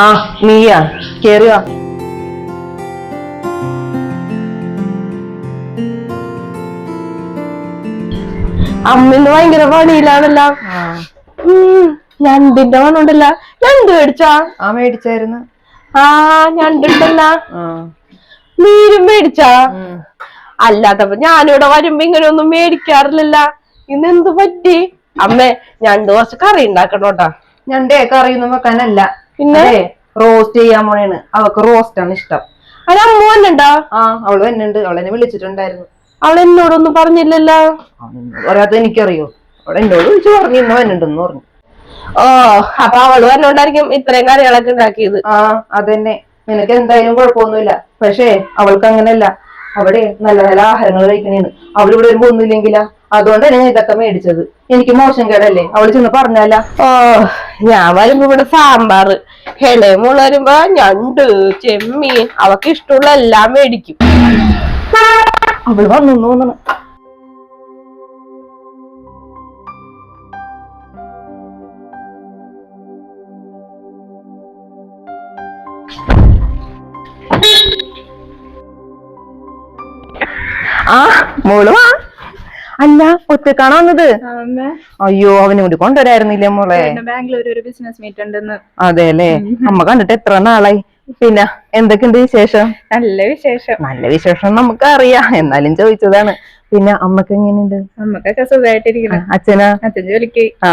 ആ നീയാ. കേറിയോ? അമ്മിന്ന് ഭയങ്കര പണിയിലാണല്ലോ. ഞണ്ടിന്റെ മണമുണ്ടല്ല ഞണ്ട് മേടിച്ചാ? ആ മേടിച്ചായിരുന്നു. ആ ഞണ്ടുണ്ടല്ല. നീരും മേടിച്ചാ. അല്ലാത്തപ്പോ ഞാനിവിടെ വരുമ്പോ ഇങ്ങനെ ഒന്നും മേടിക്കാറില്ലല്ല. ഇന്ന് എന്ത് പറ്റി? അമ്മേ ഞണ്ട് കുറച്ച് കറി ഉണ്ടാക്കണോട്ടാ ഞണ്ടേ കറിയൊന്നും വെക്കാനല്ല. പിന്നെ? റോസ്റ്റ് ചെയ്യാൻ പോണേണ്. അവൾക്ക് റോസ്റ്റ് ആണ് ഇഷ്ടം. അത് അമ്മ വന്നണ്ടാ? ആ അവൾ ഉണ്ട് അവളെന്നെ വിളിച്ചിട്ടുണ്ടായിരുന്നു. അവൾ എന്നോടൊന്നും പറഞ്ഞില്ലല്ലോ? പറയാത്ത എനിക്കറിയോ? അവളെ എന്നോട് വിളിച്ചു പറഞ്ഞു ഇന്ന് വന്നിട്ടുണ്ടെന്ന് പറഞ്ഞു. ഓ അപ്പൊ അവൾ വന്നോണ്ടായിരിക്കും ഇത്രയും കറികളൊക്കെ ഉണ്ടാക്കിയത്. ആ അതന്നെ. നിനക്ക് എന്തായാലും കുഴപ്പമൊന്നുമില്ല. പക്ഷേ അവൾക്ക് അങ്ങനല്ല അവിടെ നല്ല നല്ല ആഹാരങ്ങൾ കഴിക്കണേന്ന്. അവളിവിടെ വരുമ്പോ ഒന്നുമില്ലെങ്കിലാ. അതുകൊണ്ടാണ് ഞാൻ ഇതൊക്കെ മേടിച്ചത്. എനിക്ക് മോശം കേടല്ലേ? അവൾ ചെന്ന് പറഞ്ഞല്ല ഓ ഞാൻ വരുമ്പോ ഇവിടെ സാമ്പാർ ഇളയമുള്ള വരുമ്പോ ഞണ്ട് ചെമ്മീൻ അവക്ക് ഇഷ്ടമുള്ള എല്ലാം മേടിക്കും. അവൾ വന്നു തോന്നണം. ആ മോൾ വാ. അല്ല ഒറ്റക്കാണോ വന്നത്? അയ്യോ അവനും കൂടി കൊണ്ടുവരായിരുന്നില്ലേ മോളെ? ബാംഗ്ലൂർ ഒരു ബിസിനസ് മീറ്റ് ഉണ്ടെന്ന്. അതെ അല്ലേ അമ്മ കണ്ടിട്ട് എത്ര നാളായി? പിന്നെ എന്തൊക്കെയുണ്ട് വിശേഷം? നല്ല വിശേഷം. നല്ല വിശേഷം നമുക്ക് അറിയാം എന്നാലും ചോദിച്ചതാണ്. പിന്നെ അമ്മയ്ക്ക് എങ്ങനെയുണ്ട്? അമ്മക്കൊക്കെ സുഖമായിട്ടിരിക്കണം അച്ഛനാ? അച്ഛൻ ജോലിക്ക് ആ.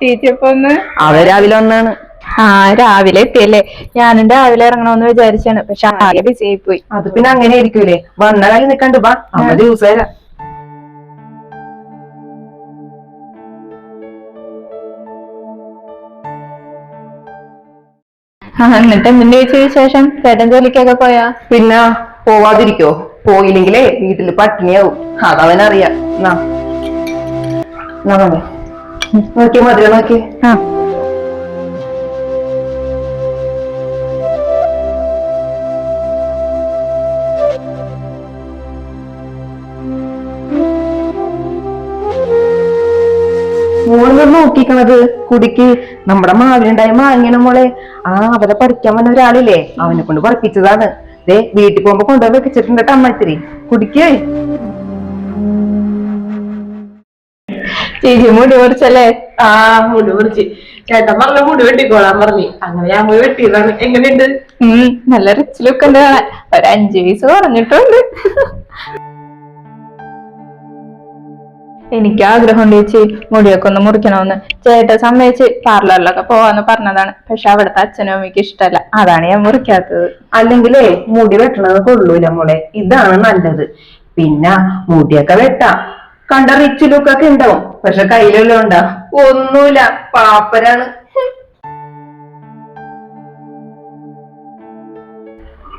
ചേച്ചി അപ്പൊ ഒന്ന് അവ രാവിലെ വന്നാണ്. ആ രാവിലെ എത്തിയല്ലേ? ഞാനും രാവിലെ ഇറങ്ങണമെന്ന് വിചാരിച്ചാണ്. പക്ഷെ ആകെ ബിസി ആയി പോയി. അത് പിന്നെ അങ്ങനെ ആയിരിക്കൂലേ? വന്ന കാര്യം നിക്കണ്ട് അമ്മ തരാം ആ എന്നിട്ട് എന്തിന്റെ ചോദിച്ച വിശേഷം? ചേട്ടൻ ജോലിക്കൊക്കെ പോയാ? പിന്നെ പോവാതിരിക്കോ? പോയില്ലെങ്കിലേ വീട്ടിൽ പട്ടിണിയാവും. അതവനറിയാം നാ. മതി നോക്കി മധുരം നോക്കി ആ. കുടിക്ക്. നമ്മുടെ മാവിനുണ്ടായ മാങ്ങനെ മോളെ. ആ അവരെ പഠിക്കാൻ വന്ന ഒരാളില്ലേ? അവനെ കൊണ്ട് പഠിപ്പിച്ചതാണ് ദേ വീട്ടിൽ പോകുമ്പോ കൊണ്ടുപോയി വെച്ചിട്ടുണ്ട് അമ്മത്തിരി കുടിക്കേ. ചേച്ചി മുടി മുറിച്ചല്ലേ? ആ മുടി മുറിച്ച്. ചേട്ടൻ പറഞ്ഞ മുടി വെട്ടിക്കോളാൻ പറഞ്ഞു. അങ്ങനെ ഞാൻ പോയി വെട്ടിയതാണ്. എങ്ങനെയുണ്ട്? ഉം നല്ല റിച്ച് ലുക്ക് ഉണ്ട്. ഒരു അഞ്ചു വയസ്സ് കുറഞ്ഞിട്ടുണ്ട്. എനിക്ക് ആഗ്രഹമുണ്ട് ചേച്ചി മുടിയൊക്കെ ഒന്ന് മുറിക്കണമെന്ന്. ചേട്ടൻ സമ്മതിച്ച് പാർലറിലൊക്കെ പോവാന്ന് പറഞ്ഞതാണ്. പക്ഷെ അവിടുത്തെ അച്ഛനും അമ്മയ്ക്ക് ഇഷ്ടമല്ല. അതാണ് ഞാൻ മുറിക്കാത്തത്. അല്ലെങ്കിലേ മുടി വെട്ടണത് കൊള്ളൂല മോളെ. ഇതാണ് നല്ലത്. പിന്നെ മുടിയൊക്കെ വെട്ടാം. കണ്ട റിച്ച് ലുക്കൊക്കെ ഉണ്ടാവും. പക്ഷെ കയ്യിലെല്ലാം ഉണ്ടാ? ഒന്നുമില്ല പാപ്പരാണ്.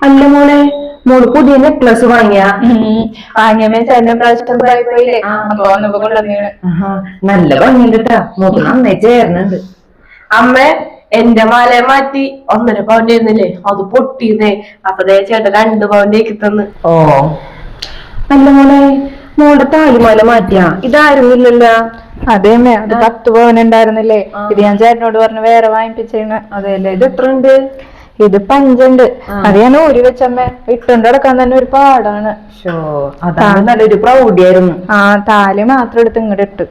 അല്ല മോളെ മോൾ പുതിയ നെക്ലസ് വാങ്ങിയ? വാങ്ങിയ നല്ല ഭംഗിയുണ്ട് കേട്ടാ മുഖം നന്നായി ചേർന്നുണ്ട്. അമ്മ എന്റെ മല മാറ്റി ഒന്നര പവന്റെ ആയിരുന്നില്ലേ? അത് പൊട്ടിയതേ അപ്പൊ ചേട്ടൻ രണ്ട് പവന്റേക്ക് തന്ന്. ഓ. നല്ല മോളെ മോളുടെ താലിമാല മാറ്റിയാ? ഇതായിരുന്നില്ലല്ലോ. അതെ അമ്മേ അത് പത്ത് പവൻ ഉണ്ടായിരുന്നില്ലേ? ഇത് ഞാൻ ചേട്ടനോട് പറഞ്ഞു വേറെ വാങ്ങിപ്പിച്ചേന്ന്. അതെല്ലേ ഇത് എത്ര ഉണ്ട് ഇത് പഞ്ചുണ്ട്. അറിയാനോ ഒരു വെച്ചമ്മ. ഇട്ടുണ്ട് ഇട്ടുകൊണ്ട് നടക്കാൻ തന്നെ ഒരു പാടാണ്. അതാണ് നല്ലൊരു പ്രൗഢിയായിരുന്നു. ആ താലി മാത്രം എടുത്ത് ഇങ്ങോട്ട് ഇട്ട്.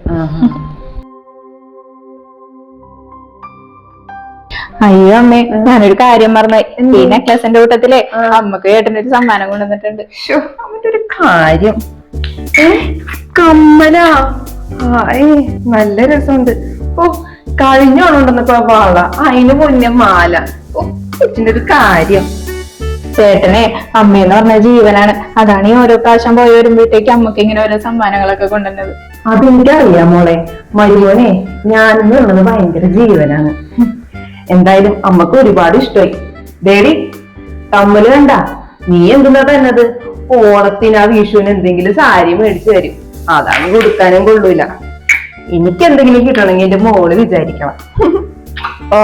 അയ്യോ അമ്മേ ഞാനൊരു കാര്യം പറഞ്ഞു ഈ നെക്ലസിന്റെ കൂട്ടത്തിലെ അമ്മയ്ക്ക് ഏട്ടനൊരു ഒരു സമ്മാനം കൊണ്ടുവന്നിട്ടുണ്ട്. അവന്റെ ഒരു കാര്യം. കമ്മലാ. ആയ് നല്ല രസമുണ്ട്. ഓ കഴിഞ്ഞോണ്ടുന്നപ്പോ വള അതിന് മുന്നേ മാല. ഓ കൊച്ചിന്റെ ഒരു കാര്യം. ചേട്ടനെ അമ്മയെന്ന് പറഞ്ഞ ജീവനാണ്. അതാണ് ഈ ഓരോ പ്രാവശ്യം പോയി വരുമ്പോഴത്തേക്ക് അമ്മയ്ക്ക് ഇങ്ങനെ ഓരോ സമ്മാനങ്ങളൊക്കെ കൊണ്ടുവന്നത്. അതെനിക്കറിയാം മോളെ. മരിയോനെ ഞാനെന്ന് ഉള്ളത് ഭയങ്കര ജീവനാണ്. എന്തായാലും അമ്മയ്ക്ക് ഒരുപാട് ഇഷ്ടമായി ഡേഡി തമ്മിൽ കണ്ട? നീ എന്തിനാ തന്നത്? ഓണത്തിന് ആ വിഷുവിന് എന്തെങ്കിലും സാരി മേടിച്ചു തരും. അതാണ് കൊടുക്കാനും കൊള്ളൂല. എനിക്ക് എന്തെങ്കിലും കിട്ടണമെങ്കിൽ എന്റെ മോൾ വിചാരിക്കണം. ഓ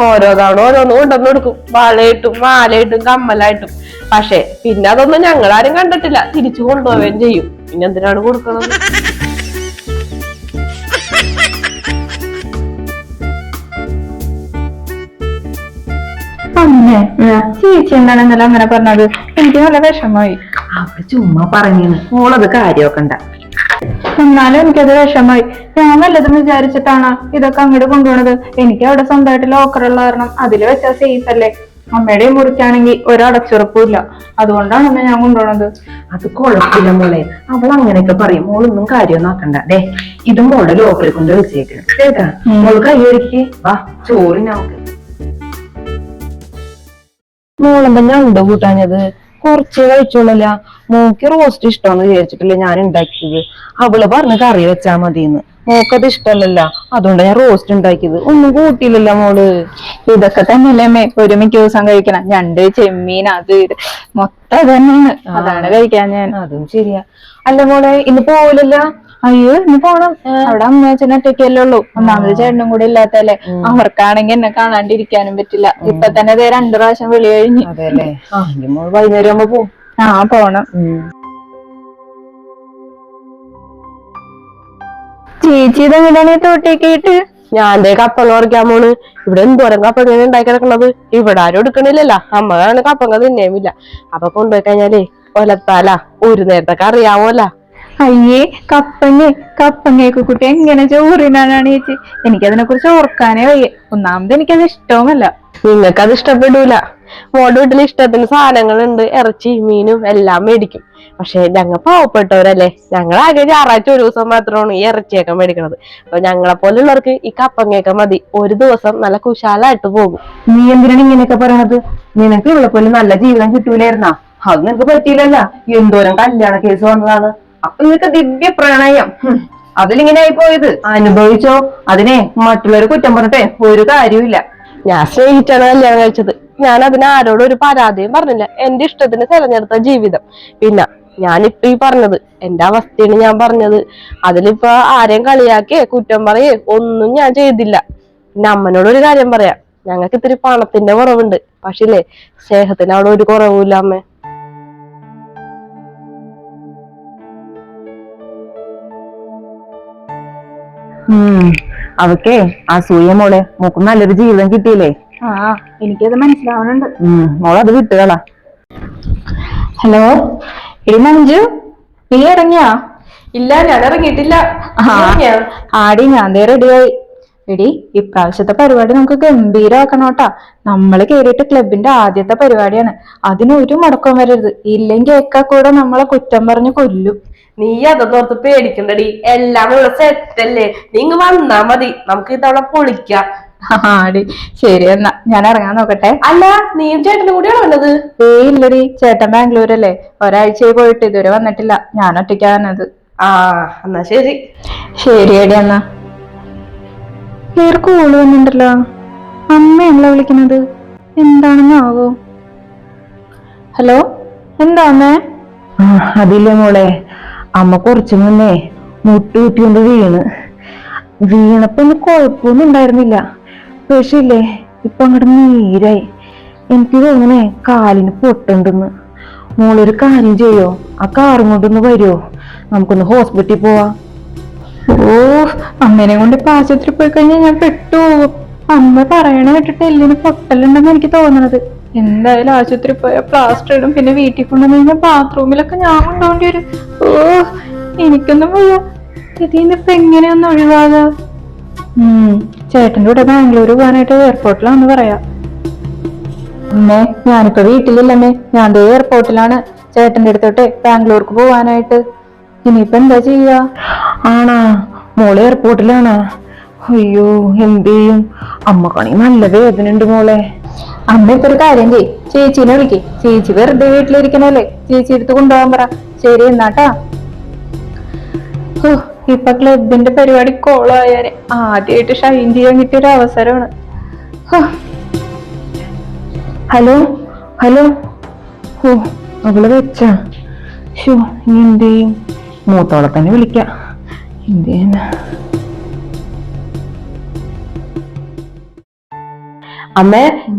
ഓരോ തവണ ഓരോന്ന് കൊണ്ടുവന്ന് കൊടുക്കും. വളയിട്ടും മാലയിട്ടും കമ്മലായിട്ടും. പക്ഷെ പിന്നെ അതൊന്നും ഞങ്ങൾ ആരും കണ്ടിട്ടില്ല. തിരിച്ചു കൊണ്ടുപോവുകയും ചെയ്യും. പിന്നെ എന്തിനാണ് കൊടുക്കുന്നത് അമ്മേ ചേച്ചി എന്താണ് ഇന്നലെ അങ്ങനെ പറഞ്ഞത്? എനിക്ക് നല്ല വിഷമമായി. അവൾ ചുമ്മാ പറഞ്ഞു മോളത് കാര്യമാക്കണ്ട. എന്നാലും എനിക്കത് വിഷമായി. ഞാൻ വല്ലതും വിചാരിച്ചിട്ടാണ് ഇതൊക്കെ അങ്ങോട്ട് കൊണ്ടുപോണത്. എനിക്ക് അവിടെ സ്വന്തമായിട്ട് ലോക്കറുള്ള കാരണം അതിൽ വെച്ചാൽ സേഫ് അല്ലേ? അമ്മയുടെ മുറിക്കാണെങ്കിൽ ഒരടച്ചുറപ്പും ഇല്ല അതുകൊണ്ടാണ് അമ്മ ഞാൻ കൊണ്ടുപോണത്. അത് കുഴപ്പമില്ല മോളെ. അവൾ അങ്ങനെയൊക്കെ പറയും. മോളൊന്നും കാര്യമൊന്നും ആക്കണ്ട. ദേ ഇത് മോളുടെ ലോക്കറിൽ കൊണ്ട് വെച്ചേക്കണം കേട്ടാ? മോൾ കൈ വാ ചോറിന്. മോളെന്താ ഞാൻ ഉണ്ടോ കൂട്ടാഞ്ഞത്? കുറച്ചേ കഴിച്ചോളല്ല മോക്ക് റോസ്റ്റ് ഇഷ്ടമെന്ന് വിചാരിച്ചിട്ടില്ല ഞാൻ ഉണ്ടാക്കിയത്. അവൾ പറഞ്ഞ് കറി വെച്ചാ മതിന്ന്. മോക്കത് ഇഷ്ടമല്ലല്ല. അതുകൊണ്ട് ഞാൻ റോസ്റ്റ് ഉണ്ടാക്കിയത്. ഒന്നും കൂട്ടിയില്ലല്ല മോൾ. ഇതൊക്കെ തന്നെയല്ലേ അമ്മേ. ഒരു മിക്ക ദിവസം കഴിക്കണം. ഞണ്ട് ചെമ്മീൻ അത് ഇത്. മൊത്തം തന്നെയാണ്. അതാണ് കഴിക്കാൻ ഞാൻ. അതും ശരിയാ. അല്ല മോളെ ഇന്ന് പോവില്ലല്ല അയ്യോ ഇന്ന് പോണം. അവിടെ അമ്മ അച്ഛനെ ഒറ്റയ്ക്കല്ലേ ഉള്ളൂ. ഒന്നാമത് ചേട്ടനും കൂടെ ഇല്ലാത്തല്ലേ അവർക്കാണെങ്കിൽ എന്നെ കാണാണ്ടിരിക്കാനും പറ്റില്ല. ഇപ്പൊ തന്നെ ദേ രണ്ടു പ്രാവശ്യം വിളി കഴിഞ്ഞു. ഇനി വൈകുന്നേരം ആകുമ്പോ പോകും ആ പോണം. ചേച്ചി ഇതെങ്ങനെയാണ് തോട്ടേക്ക് ഇട്ട്? ഞാൻ ദേ കപ്പങ്ങ പറിക്കാൻ പോണ്. ഇവിടെ എന്തോരം കപ്പങ്ങ ഉണ്ടാക്കി കിടക്കണത് ഇവിടെ ആരും എടുക്കണില്ലല്ലോ. അമ്മയാണ് കപ്പങ്ങ തിന്നേമില്ല അപ്പൊ കൊണ്ടുപോയി കഴിഞ്ഞാലേ ഒലത്താല. ഒരു നേരത്തൊക്കെ അറിയാമോല്ല അയ്യേ കപ്പങ്ങ കപ്പങ്ങയൊക്കെ കുട്ടി എങ്ങനെ ചോറിനാണ് ചേച്ചി? എനിക്കതിനെ കുറിച്ച് ഓർക്കാനേ വയ്യ. ഒന്നാമത് എനിക്കത് ഇഷ്ടവുമല്ല. നിങ്ങൾക്കത് അത് ഇഷ്ടപ്പെടൂല. മോടെ വീട്ടിൽ ഇഷ്ടത്തിന് സാധനങ്ങളുണ്ട്. ഇറച്ചി മീനും എല്ലാം മേടിക്കും. പക്ഷെ ഞങ്ങൾ പാവപ്പെട്ടവരല്ലേ? ഞങ്ങൾ ആകെ ഞായറാഴ്ച ഒരു ദിവസം മാത്രമാണ് ഈ ഇറച്ചിയൊക്കെ മേടിക്കണത്. അപ്പൊ ഞങ്ങളെ പോലുള്ളവർക്ക് ഈ കപ്പങ്ങയൊക്കെ മതി. ഒരു ദിവസം നല്ല കുശാലായിട്ട് പോകും. നീ എന്തിനാണ് ഇങ്ങനെയൊക്കെ പറയണത്? നിനക്ക് ഇവിടെ പോലെ നല്ല ജീവിതം കിട്ടൂലായിരുന്നാ? അത് നിനക്ക് പറ്റിയില്ലല്ല. എന്തോരം കല്യാണ കേസ് വന്നതാണ്. അപ്പൊ നിങ്ങൾക്ക് ദിവ്യ പ്രണയം. അതിലിങ്ങനെ ആയി പോയത് അനുഭവിച്ചോ? അതിനെ മറ്റുള്ളവർ കുറ്റം പറഞ്ഞിട്ടേ ഒരു കാര്യമില്ല ഞാൻ സ്നേഹിച്ചാണ് കല്യാണം കഴിച്ചത്. ഞാൻ അതിന് ആരോടും ഒരു പരാതിയും പറഞ്ഞില്ല. എന്റെ ഇഷ്ടത്തിന് തെരഞ്ഞെടുത്ത ജീവിതം. പിന്നെ ഞാനിപ്പൊ ഈ പറഞ്ഞത് എന്റെ അവസ്ഥയാണ് ഞാൻ പറഞ്ഞത്. അതിലിപ്പോ ആരെയും കളിയാക്കേ കുറ്റം പറയേ ഒന്നും ഞാൻ ചെയ്തില്ല. പിന്നെ അമ്മനോട് ഒരു കാര്യം പറയാം. ഞങ്ങൾക്ക് ഇത്തിരി പണത്തിന്റെ കുറവുണ്ട്. പക്ഷേ സ്നേഹത്തിന് അവിടെ ഒരു കുറവുമില്ല അമ്മേ. ഉം. ആ സൂയ മോളെ മോക്ക് നല്ലൊരു ജീവിതം കിട്ടിയില്ലേ? ആ എനിക്കത് മനസ്സിലാവുന്നുണ്ട്. മോളത് വിട്ടുകളാ. ഹലോ എടി മഞ്ജു നീ ഇറങ്ങിയാ? ഇല്ല ഞാൻ ഇറങ്ങിയിട്ടില്ല. ആ ആടി ഞാൻ ദേ റെഡിയായി എടി ഇപ്രാവശ്യത്തെ പരിപാടി നമുക്ക് ഗംഭീരമാക്കണോട്ടാ നമ്മൾ കേറിയിട്ട് ക്ലബിന്റെ ആദ്യത്തെ പരിപാടിയാണ്. അതിന് ഒരു മുടക്കം വരരുത്. ഇല്ലെങ്കിൽ ഒക്കെ കൂടെ നമ്മളെ കുറ്റം പറഞ്ഞ് കൊല്ലും. നീ അതൊന്നോർത്ത് പേടിക്കണ്ടടി. എല്ലാം ഇവിടെ സെറ്റല്ലേ നിങ്ങ വന്നാ മതി. നമുക്ക് ഇതവിടെ പൊളിക്കാം. ആടി ശരി എന്നാ. ഞാൻ ഇറങ്ങാൻ നോക്കട്ടെ. അല്ല നീ ചേട്ടനും കൂടിയാണോ വന്നത്? ഏ ഇല്ലടി. ചേട്ടൻ ബാംഗ്ലൂരല്ലേ. ഒരാഴ്ചയായി പോയിട്ട് ഇതുവരെ വന്നിട്ടില്ല. ഞാൻ ഒറ്റയ്ക്കാ വന്നത്. ആ എന്നാ ശരി. ശരി ശരിയടി എന്നാ. വേറെ കോൾ വന്നിട്ടുണ്ടല്ലോ അമ്മയല്ല വിളിക്കുന്നത്. എന്താണെന്നാവോ ഹലോ? എന്താ അമ്മേ? അതില്ലേ മോളെ. അമ്മ കുറച്ചു മുന്നേ മുട്ടുകുത്തിക്കൊണ്ട് വീണ്. വീണപ്പോ ഒന്നും കുഴപ്പമൊന്നും ഉണ്ടായിരുന്നില്ല. പക്ഷേ ഇപ്പൊ അങ്ങോട്ട് നീരായി. എനിക്ക് തോന്നണേ കാലിന് പൊട്ടുണ്ടെന്ന്. മോളൊരു കാര്യം ചെയ്യോ? ആ കാറും കൊണ്ടൊന്ന് വരുമോ നമുക്കൊന്ന് ഹോസ്പിറ്റലിൽ പോവാ. ഓ അമ്മേനെ കൊണ്ട് ഇപ്പൊ ആശുപത്രി പോയി കഴിഞ്ഞാൽ ഞാൻ പെട്ടു. അമ്മ പറയണ കേട്ടിട്ട് എല്ലിന് പൊട്ടലുണ്ടെന്ന് എനിക്ക് തോന്നണത്. എന്തായാലും ആശുപത്രി പോയ പ്ലാസ്റ്റർ ഇടും. പിന്നെ വീട്ടിൽ കൊണ്ടുവന്നു കഴിഞ്ഞാൽ ബാത്റൂമിലൊക്കെ ഞാൻ കൊണ്ടുപോകേണ്ടി വരും. ഓ എനിക്കൊന്നും വയ്യ. ഇതിന്ന് ഇപ്പൊ എങ്ങനെയൊന്നും ഒഴിവാകാ? ചേട്ടന്റെ ചേട്ടന്റെ കൂടെ ബാംഗ്ലൂർ പോകാനായിട്ട് എയർപോർട്ടിലാന്ന് പറയാ. അമ്മേ ഞാനിപ്പോ വീട്ടിലില്ലമ്മേ. ഞാൻ ദേ എയർപോർട്ടിലാണ് ചേട്ടന്റെ അടുത്തോട്ടെ ബാംഗ്ലൂർക്ക് പോവാനായിട്ട് ഇനിയിപ്പോ എന്താ ചെയ്യാ? ആണാ മോൾ എയർപോർട്ടിലാണോ അയ്യോ എന്ത് ചെയ്യും? അമ്മക്കാണെങ്കിൽ നല്ല വേദന ഉണ്ട് മോളെ. അമ്മ ഇപ്പൊ ഒരു കാര്യം ചെയ് ചേച്ചീനെ വിളിക്കേ. ചേച്ചി വെറുതെ വീട്ടിലിരിക്കണല്ലേ? ചേച്ചി എടുത്ത് കൊണ്ടുപോകാൻ പറ. ശരി എന്നാട്ടാ ഇപ്പൊ ക്ലബിന്റെ പരിപാടി കോളായാൽ ആദ്യമായിട്ട് ഷൈൻ ചെയ്യാൻ കിട്ടിയ ഒരു അവസരമാണ് ഹലോ ഹലോ. ഓ അവൾ വെച്ചാ. ഷോ എന്ത് ചെയ്യും? മൂത്തോളെ തന്നെ വിളിക്ക. അമ്മ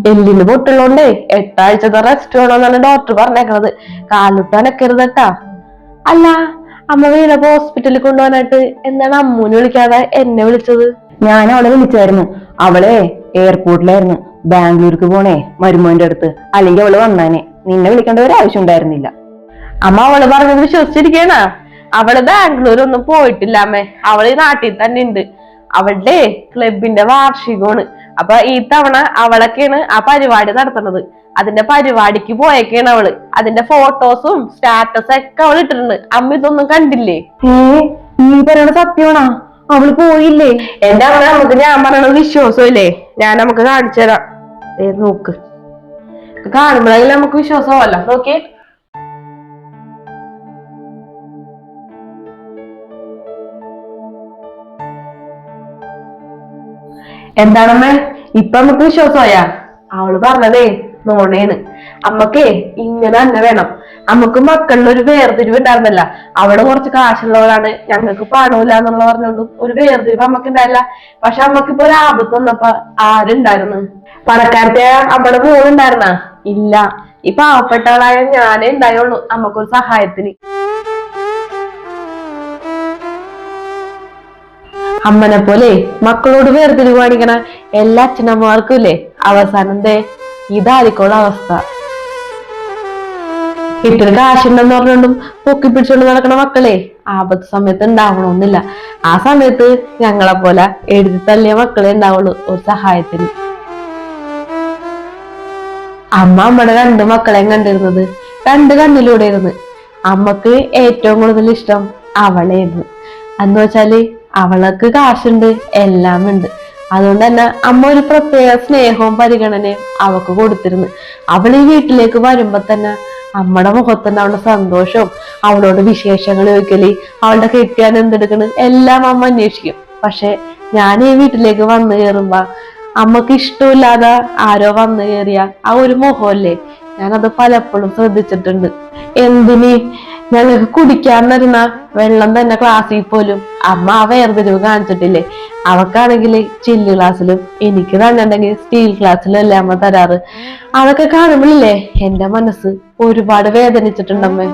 എല്ലിന് പൊട്ടുള്ളോണ്ടേ എട്ടാഴ്ചത്തെ റെസ്റ്റ് വേണമെന്നാണ് ഡോക്ടർ പറഞ്ഞേക്കണത്. കാലുട്ട് അനക്കരുതട്ടാ അല്ല അമ്മ വീണപ്പോ ഹോസ്പിറ്റലിൽ കൊണ്ടുപോകാനായിട്ട് എന്താണ് അമ്മൂനെ വിളിക്കാതെ എന്നെ വിളിച്ചത്? ഞാൻ അവളെ വിളിച്ചായിരുന്നു. അവളെ എയർപോർട്ടിലായിരുന്നു ബാംഗ്ലൂർക്ക് പോണേ മരുമോന്റെ അടുത്ത്. അല്ലെങ്കിൽ അവൾ വന്നാനെ. നിന്നെ വിളിക്കേണ്ട ഒരു ആവശ്യം ഉണ്ടായിരുന്നില്ല. അമ്മ അവൾ പറഞ്ഞത് വിശ്വസിച്ചിരിക്കണ? അവൾ ബാംഗ്ലൂർ ഒന്നും പോയിട്ടില്ല അമ്മേ. അവൾ നാട്ടിൽ തന്നെ ഉണ്ട്. അവളുടെ ക്ലബിന്റെ വാർഷികമാണ്. അപ്പൊ ഈ തവണ അവളൊക്കെയാണ് ആ പരിപാടി നടത്തുന്നത്. അതിന്റെ പരിപാടിക്ക് പോയേക്കാണ് അവൾ. അതിന്റെ ഫോട്ടോസും സ്റ്റാറ്റസും ഒക്കെ അവൾ ഇട്ടിട്ടുണ്ട്. അമ്മ ഇതൊന്നും കണ്ടില്ലേ? ഏ നീ പറയണ സത്യമാണോ? അവൾ പോയില്ലേ? എന്റെ അമ്മ നമുക്ക് ഞാൻ പറയണത് വിശ്വാസമില്ലേ ഞാൻ നമുക്ക് കാണിച്ചു തരാം. നോക്ക്. കാണുമ്പോഴെങ്കിലും നമുക്ക് വിശ്വാസമല്ല നോക്കിയേ. എന്താണമ്മേ ഇപ്പൊ നമുക്ക് വിശ്വാസമായാ? അവൾ പറഞ്ഞതേ നോണേണ് അമ്മക്കേ ഇങ്ങനെ തന്നെ വേണം. നമുക്ക് മക്കളിൽ ഒരു വേർതിരിവ് ഉണ്ടായിരുന്നല്ല. അവിടെ കുറച്ച് കാശുള്ളവരാണ്. ഞങ്ങൾക്ക് പണമില്ല എന്നുള്ള പറഞ്ഞുകൊണ്ട് ഒരു വേർതിരിവ് അമ്മയ്ക്ക് ഉണ്ടായില്ല. പക്ഷെ അമ്മക്കിപ്പോ ഒരു ആപത്ത് വന്നപ്പോ ആരുണ്ടായിരുന്നു? പണക്കാരത്തെ അമ്മയുടെ മോളുണ്ടായിരുന്ന? ഇല്ല. ഈ പാവപ്പെട്ടവളായ ഞാനേ ഉണ്ടായുള്ളൂ അമ്മക്കൊരു സഹായത്തിന്. അമ്മനെ പോലെ മക്കളോട് വേർതിരിവ് കാണിക്കണ എല്ലാ അച്ഛനമ്മമാർക്കും ഇല്ലേ? അവസാനം ദേ ഇതായിരിക്കുള്ള അവസ്ഥ. ഇത്ര കാശുണ്ടെന്ന് പറഞ്ഞോണ്ടും പൊക്കി പിടിച്ചോണ്ട് നടക്കണ മക്കളെ ആപത്ത് സമയത്ത് ഉണ്ടാവണമെന്നില്ല ആ സമയത്ത് ഞങ്ങളെ പോലെ എഴുതി തള്ളിയ മക്കളെ ഉണ്ടാവുള്ളൂ ഒരു സഹായത്തിന്. അമ്മ അമ്മയുടെ രണ്ട് മക്കളെയും കണ്ടിരുന്നത് രണ്ട് കണ്ണിലൂടെ ഇരുന്ന് അമ്മയ്ക്ക് ഏറ്റവും കൂടുതൽ ഇഷ്ടം അവളെയായിരുന്നു. എന്ന് വെച്ചാൽ അവൾക്ക് കാശുണ്ട് എല്ലാം ഉണ്ട് അതുകൊണ്ട് തന്നെ അമ്മ ഒരു പ്രത്യേക സ്നേഹവും പരിഗണനയും അവക്ക് കൊടുത്തിരുന്നു. അവൾ ഈ വീട്ടിലേക്ക് വരുമ്പോ തന്നെ അമ്മയുടെ മുഖത്തുണ്ടാവുന്ന സന്തോഷവും അവളോട് വിശേഷങ്ങൾ ചോദിക്കൽ അവളുടെ കെട്ടിയാൻ എന്തെടുക്കണ് എല്ലാം അമ്മ അന്വേഷിക്കും. പക്ഷെ ഞാൻ ഈ വീട്ടിലേക്ക് വന്നു കയറുമ്പോ അമ്മയ്ക്ക് ഇഷ്ടമില്ലാതെ ആരോ വന്നു കയറിയ ആ ഒരു മുഖമല്ലേ? ഞാനത് പലപ്പോഴും ശ്രദ്ധിച്ചിട്ടുണ്ട്. എന്തിന്? ഞങ്ങൾക്ക് കുടിക്കാൻ തരുന്ന വെള്ളം തന്നെ ക്ലാസ്സിൽ പോലും അമ്മ ആ വേർതിരിവ് കാണിച്ചിട്ടില്ലേ? അവക്കാണെങ്കിൽ ചില്ല് ഗ്ലാസ്സിലും എനിക്ക് തന്നിട്ടുണ്ടെങ്കിൽ സ്റ്റീൽ ഗ്ലാസ്സിലും അല്ലേ അമ്മ തരാറ്? അതൊക്കെ കാണുമ്പോഴില്ലേ എന്റെ മനസ്സ് ഒരുപാട് വേദനിച്ചിട്ടുണ്ടമ്മേ.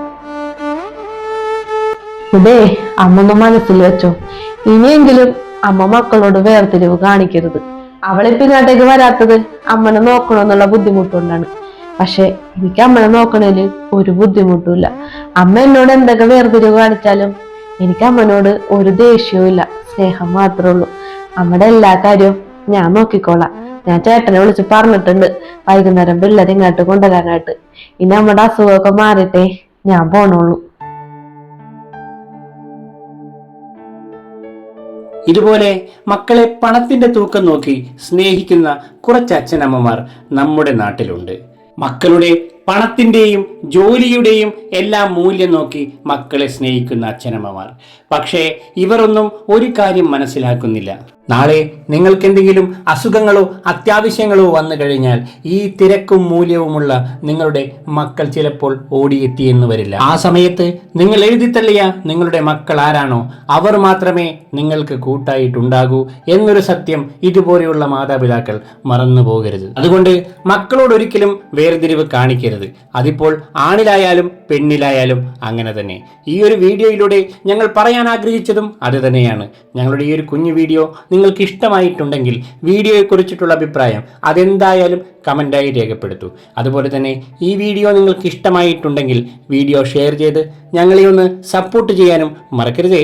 ഇതേ അമ്മ ഒന്ന് മനസ്സിൽ വെച്ചോ. ഇനിയെങ്കിലും അമ്മ മക്കളോട് വേർതിരിവ് കാണിക്കരുത്. അവളെ പിന്നാട്ടേക്ക് വരാത്തത് അമ്മനെ നോക്കണമെന്നുള്ള ബുദ്ധിമുട്ടുകൊണ്ടാണ്. പക്ഷെ എനിക്ക് അമ്മനെ നോക്കണേൽ ഒരു ബുദ്ധിമുട്ടുമില്ല. അമ്മ എന്നോട് എന്തൊക്കെ വേർതിരിവ് കാണിച്ചാലും എനിക്ക് അമ്മനോട് ഒരു ദേഷ്യവും ഇല്ല സ്നേഹം മാത്രമേ ഉള്ളൂ. അമ്മയുടെ എല്ലാ കാര്യവും ഞാൻ നോക്കിക്കോളാം. ഞാൻ ചേട്ടനെ വിളിച്ച് പറഞ്ഞിട്ടുണ്ട്. വൈകുന്നേരം പിള്ളേരെ ഇങ്ങോട്ട് കൊണ്ടുവരാനായിട്ട്. ഇനി അമ്മയുടെ അസുഖമൊക്കെ മാറിയിട്ടേ ഞാൻ പോണുള്ളൂ. ഇതുപോലെ മക്കളെ പണത്തിന്റെ തൂക്കം നോക്കി സ്നേഹിക്കുന്ന കുറച്ച് അച്ഛനമ്മമാർ നമ്മുടെ നാട്ടിലുണ്ട്. മക്കളുടെ പണത്തിന്റെയും ജോലിയുടെയും എല്ലാ മൂല്യം നോക്കി മക്കളെ സ്നേഹിക്കുന്ന അച്ഛനമ്മമാർ. പക്ഷേ ഇവരൊന്നും ഒരു കാര്യം മനസ്സിലാക്കുന്നില്ല. നാളെ നിങ്ങൾക്ക് എന്തെങ്കിലും അസുഖങ്ങളോ അത്യാവശ്യങ്ങളോ വന്നു കഴിഞ്ഞാൽ ഈ തിരക്കും മൂല്യവുമുള്ള നിങ്ങളുടെ മക്കൾ ചിലപ്പോൾ ഓടിയെത്തിയെന്ന് വരില്ല. ആ സമയത്ത് നിങ്ങൾ എഴുതിത്തള്ളിയ നിങ്ങളുടെ മക്കൾ ആരാണോ അവർ മാത്രമേ നിങ്ങൾക്ക് കൂട്ടായിട്ടുണ്ടാകൂ എന്നൊരു സത്യം ഇതുപോലെയുള്ള മാതാപിതാക്കൾ മറന്നു പോകരുത് അതുകൊണ്ട് മക്കളോടൊരിക്കലും വേർതിരിവ് കാണിക്കരുത്. അതിപ്പോൾ ആണിലായാലും പെണ്ണിലായാലും അങ്ങനെ തന്നെ. ഈ ഒരു വീഡിയോയിലൂടെ ഞങ്ങൾ പറയാൻ ആഗ്രഹിച്ചതും അത് തന്നെയാണ്. ഞങ്ങളുടെ ഈ ഒരു കുഞ്ഞു വീഡിയോ നിങ്ങൾക്ക് ഇഷ്ടമായിട്ടുണ്ടെങ്കിൽ വീഡിയോയെക്കുറിച്ചിട്ടുള്ള അഭിപ്രായം അതെന്തായാലും കമന്റായി രേഖപ്പെടുത്തൂ. അതുപോലെ തന്നെ ഈ വീഡിയോ നിങ്ങൾക്ക് ഇഷ്ടമായിട്ടുണ്ടെങ്കിൽ വീഡിയോ ഷെയർ ചെയ്ത് ഞങ്ങളെ ഒന്ന് സപ്പോർട്ട് ചെയ്യാനും മറക്കരുതേ.